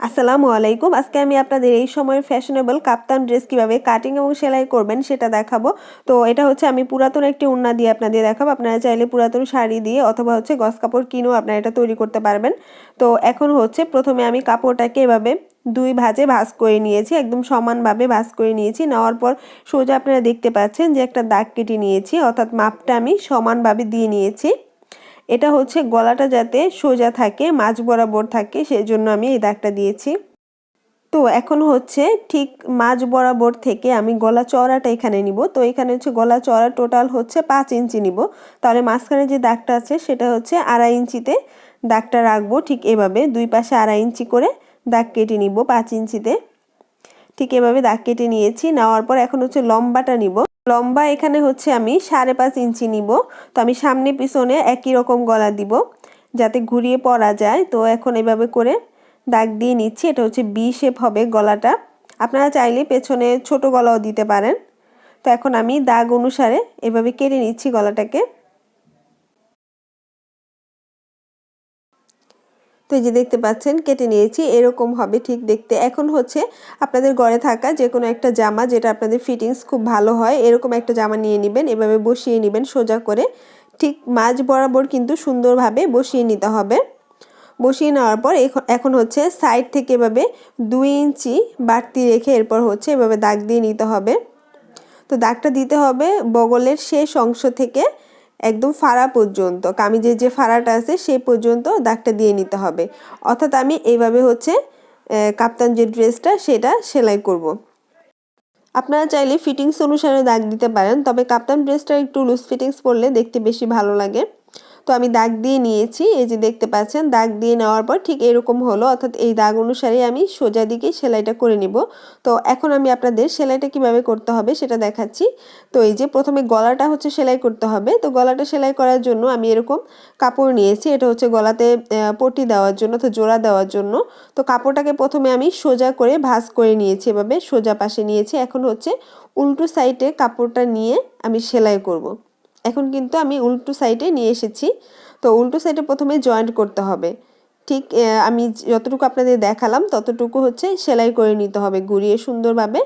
আসসালামু আলাইকুম। আজকে আমি আপনাদের এই সময়ের ফ্যাশনেবল কাপ্তান ড্রেস কীভাবে কাটিং এবং সেলাই করবেন সেটা দেখাবো। তো এটা হচ্ছে আমি পুরাতন একটি উন্না দিয়ে আপনাদের দেখাবো। আপনারা চাইলে পুরাতন শাড়ি দিয়ে অথবা হচ্ছে গস কাপড় কিনেও আপনারা এটা তৈরি করতে পারবেন। তো এখন হচ্ছে প্রথমে আমি কাপড়টাকে এভাবে দুই ভাজে ভাজ করে নিয়েছি, একদম সমানভাবে ভাজ করে নিয়েছি। নেওয়ার পর সোজা আপনারা দেখতে পাচ্ছেন যে একটা দাগ কেটে নিয়েছি, অর্থাৎ মাপটা আমি সমানভাবে দিয়ে নিয়েছি। এটা হচ্ছে গলাটা যাতে সোজা থাকে, মাঝ বরাবর থাকে সেই জন্য আমি এই দাগটা দিয়েছি। তো এখন হচ্ছে ঠিক মাঝ বরাবর থেকে আমি গলা চড়াটা এখানে নিব। তো এখানে হচ্ছে গলা চড়া টোটাল হচ্ছে পাঁচ ইঞ্চি নিব। তাহলে মাঝখানে যে দাগটা আছে, সেটা হচ্ছে আড়াই ইঞ্চিতে দাগটা রাখব ঠিক এভাবে। দুই পাশে আড়াই ইঞ্চি করে দাগ কেটে নিব পাঁচ ইঞ্চিতে। ঠিক এভাবে দাগ কেটে নিয়েছি। নেওয়ার পর এখন হচ্ছে লম্বাটা নিব। লম্বা এখানে হচ্ছে আমি সাড়ে পাঁচ ইঞ্চি নিব। তো আমি সামনে পিছনে একই রকম গলা দিব, যাতে ঘুরিয়ে পরা যায়। তো এখন এভাবে করে দাগ দিয়ে নিচ্ছি। এটা হচ্ছে বি শেপ হবে গলাটা। আপনারা চাইলে পেছনে ছোট গলাও দিতে পারেন। তো এখন আমি দাগ অনুসারে এভাবে কেটে নিচ্ছি গলাটাকে। তো এই যে দেখতে পাচ্ছেন, কেটে নিয়েছি, এরকম হবে ঠিক দেখতে। এখন হচ্ছে আপনাদের ঘরে থাকা যে কোনো একটা জামা যেটা আপনাদের ফিটিংস খুব ভালো হয়, এরকম একটা জামা নিয়ে নেবেন, এভাবে বসিয়ে নেবেন সোজা করে। ঠিক মাঝ বরাবর কিন্তু সুন্দরভাবে বসিয়ে নিতে হবে। বসিয়ে নেওয়ার পর এখন হচ্ছে সাইড থেকে এভাবে দুই ইঞ্চি বাড়তি রেখে এরপর হচ্ছে এভাবে দাগ দিয়ে নিতে হবে। তো দাগটা দিতে হবে বগলের শেষ অংশ থেকে। একদম ফাড়া পর্যন্ত, কামিজের যে ফাড়াটা আছে সেই পর্যন্ত দাগটা দিয়ে নিতে হবে অর্থাৎ আমি এইভাবে হচ্ছে কাপ্তান যে ড্রেসটা সেটা সেলাই করব। আপনারা চাইলে ফিটিংস অনুসারে দাগ দিতে পারেন, তবে কাপ্তান ড্রেসটা একটু লুজ ফিটিংস পরলে দেখতে বেশি ভালো লাগে তো আমি দাগ দিয়ে নিয়েছি, এই যে দেখতে পাচ্ছেন, দাগ দিয়ে নেওয়ার পর ঠিক এরকম হলো, অর্থাৎ এই দাগ অনুসারে আমি সোজা দিকে সেলাইটা করে নিব। তো এখন আমি আপনাদের সেলাইটা কীভাবে করতে হবে সেটা দেখাচ্ছি। তো এই যে প্রথমে গলাটা হচ্ছে সেলাই করতে হবে, তো গলাটা সেলাই করার জন্য আমি এরকম কাপড় নিয়েছি, এটা হচ্ছে গলাতে পটি দেওয়ার জন্য তো জোড়া দেওয়ার জন্য। তো কাপড়টাকে প্রথমে আমি সোজা করে ভাঁজ করে নিয়েছি, এভাবে সোজা পাশে নিয়েছি, এখন হচ্ছে উল্টো সাইডে কাপড়টা নিয়ে আমি সেলাই করব। এখন কিন্তু আমি উল্টো সাইডে নিয়ে এসেছি। তো উল্টো সাইডে প্রথমে জয়েন্ট করতে হবে। ঠিক আমি যতটুকু আপনাদের দেখালাম, ততটুকু হচ্ছে সেলাই করে নিতে হবে, ঘুরিয়ে সুন্দরভাবে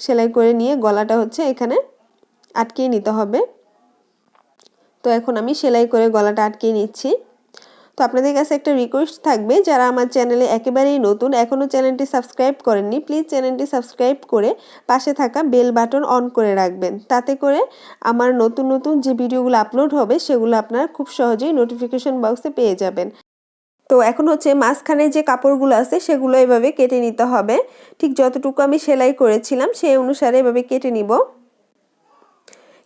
সেলাই করে নিয়ে গলাটা হচ্ছে এখানে আটকিয়ে নিতে হবে। তো এখন আমি সেলাই করে গলাটা আটকিয়ে নিচ্ছি। তো আপনাদের কাছে একটা রিকোয়েস্ট থাকবে, যারা আমার চ্যানেলে একেবারেই নতুন এখনও চ্যানেলটি সাবস্ক্রাইব করেননি প্লিজ চ্যানেলটি সাবস্ক্রাইব করে পাশে থাকা বেল বাটন অন করে রাখবেন। তাতে করে আমার নতুন নতুন যে ভিডিওগুলো আপলোড হবে, সেগুলো আপনারা খুব সহজেই নোটিফিকেশন বক্সে পেয়ে যাবেন। তো এখন হচ্ছে মাঝখানে যে কাপড়গুলো আছে, সেগুলো এভাবে কেটে নিতে হবে। ঠিক যতটুকু আমি সেলাই করেছিলাম, সেই অনুসারে এভাবে কেটে নিব।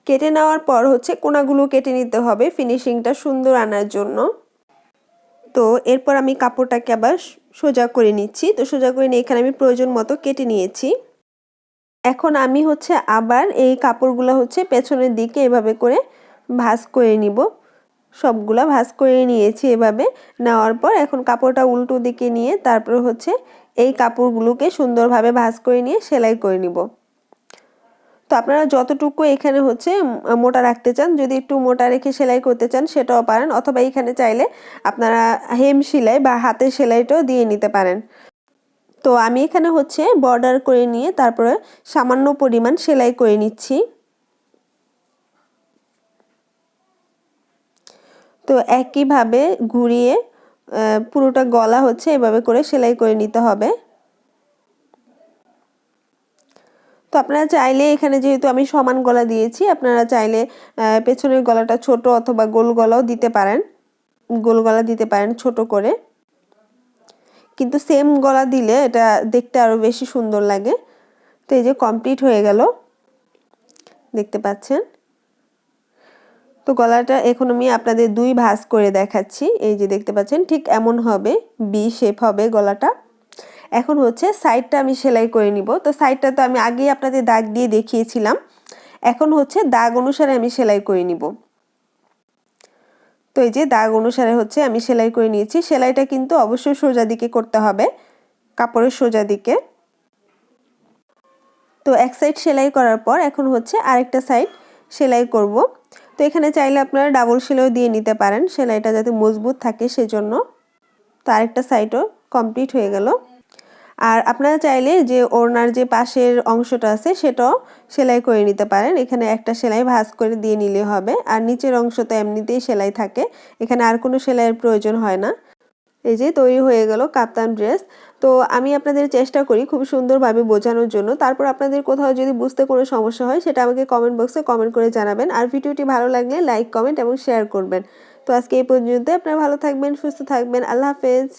কেটে নেওয়ার পর হচ্ছে কোনাগুলো কেটে নিতে হবে ফিনিশিংটা সুন্দর আনার জন্য। তো এরপর আমি কাপড়টাকে আবার সোজা করে নিচ্ছি। তো সোজা করে নিয়ে এখানে আমি প্রয়োজন মতো কেটে নিয়েছি। এখন আমি হচ্ছে আবার এই কাপড়গুলো হচ্ছে পেছনের দিকে এভাবে করে ভাজ করে নিব। সবগুলা ভাজ করে নিয়েছি এভাবে। নেওয়ার পর এখন কাপড়টা উল্টো দিকে নিয়ে তারপর হচ্ছে এই কাপড়গুলোকে সুন্দরভাবে ভাজ করে নিয়ে সেলাই করে নিব। তো আপনারা যতটুকু এখানে হচ্ছে মোটা রাখতে চান, যদি একটু মোটা রেখে সেলাই করতে চান, সেটাও পারেন। অথবা এখানে চাইলে আপনারা হেম সেলাই বা হাতের সেলাইটাও দিয়ে নিতে পারেন। তো আমি এখানে হচ্ছে বর্ডার করে নিয়ে তারপরে সামান্য পরিমাণ সেলাই করে নিচ্ছি। তো একইভাবে ঘুরিয়ে পুরোটা গলা হচ্ছে এভাবে করে সেলাই করে নিতে হবে। তো আপনারা চাইলে এখানে যেহেতু আমি সমান গলা দিয়েছি, আপনারা চাইলে পেছনের গলাটা ছোট অথবা গোল গলাও দিতে পারেন। গোল গলা দিতে পারেন ছোট করে। কিন্তু সেম গলা দিলে এটা দেখতে আরও বেশি সুন্দর লাগে। তো এই যে কমপ্লিট হয়ে গেল। দেখতে পাচ্ছেন? তো গলাটা এখন আমি আপনাদের দুই ভাঁজ করে দেখাচ্ছি। এই যে দেখতে পাচ্ছেন, ঠিক এমন হবে বি শেপ হবে গলাটা। এখন হচ্ছে সাইডটা আমি সেলাই করে নিব। তো সাইডটা তো আমি আগেই আপনাদের দাগ দিয়ে দেখিয়েছিলাম। এখন হচ্ছে দাগ অনুসারে আমি সেলাই করে নিব। তো এই যে দাগ অনুসারে হচ্ছে আমি সেলাই করে নিয়েছি। সেলাইটা কিন্তু অবশ্যই সোজা দিকে করতে হবে, কাপড়ের সোজা দিকে। তো এক সাইড সেলাই করার পর এখন হচ্ছে আরেকটা সাইড সেলাই করব। তো এখানে চাইলে আপনারা ডাবল সেলাইও দিয়ে নিতে পারেন। সেলাইটা যাতে মজবুত থাকে সেজন্য। তো আরেকটা সাইডও কমপ্লিট হয়ে গেল। আর আপনারা চাইলে যে ওড়নার যে পাশের অংশটা আছে সেটাও সেলাই করে নিতে পারেন। এখানে একটা সেলাই ভাঁজ করে দিয়ে নিলে হবে। আর নিচের অংশ তো এমনিতেই সেলাই থাকে। এখানে আর কোনো সেলাইয়ের প্রয়োজন হয় না। এই যে তৈরি হয়ে গেল কাপ্তান ড্রেস। তো আমি আপনাদের চেষ্টা করি খুব সুন্দরভাবে বোঝানোর জন্য। তারপর আপনাদের কোথাও যদি বুঝতে কোনো সমস্যা হয় সেটা আমাকে কমেন্ট বক্সে কমেন্ট করে জানাবেন। আর ভিডিওটি ভালো লাগলে লাইক কমেন্ট এবং শেয়ার করবেন। তো আজকে এই পর্যন্ত আপনারা ভালো থাকবেন, সুস্থ থাকবেন। আল্লাহ হাফেজ।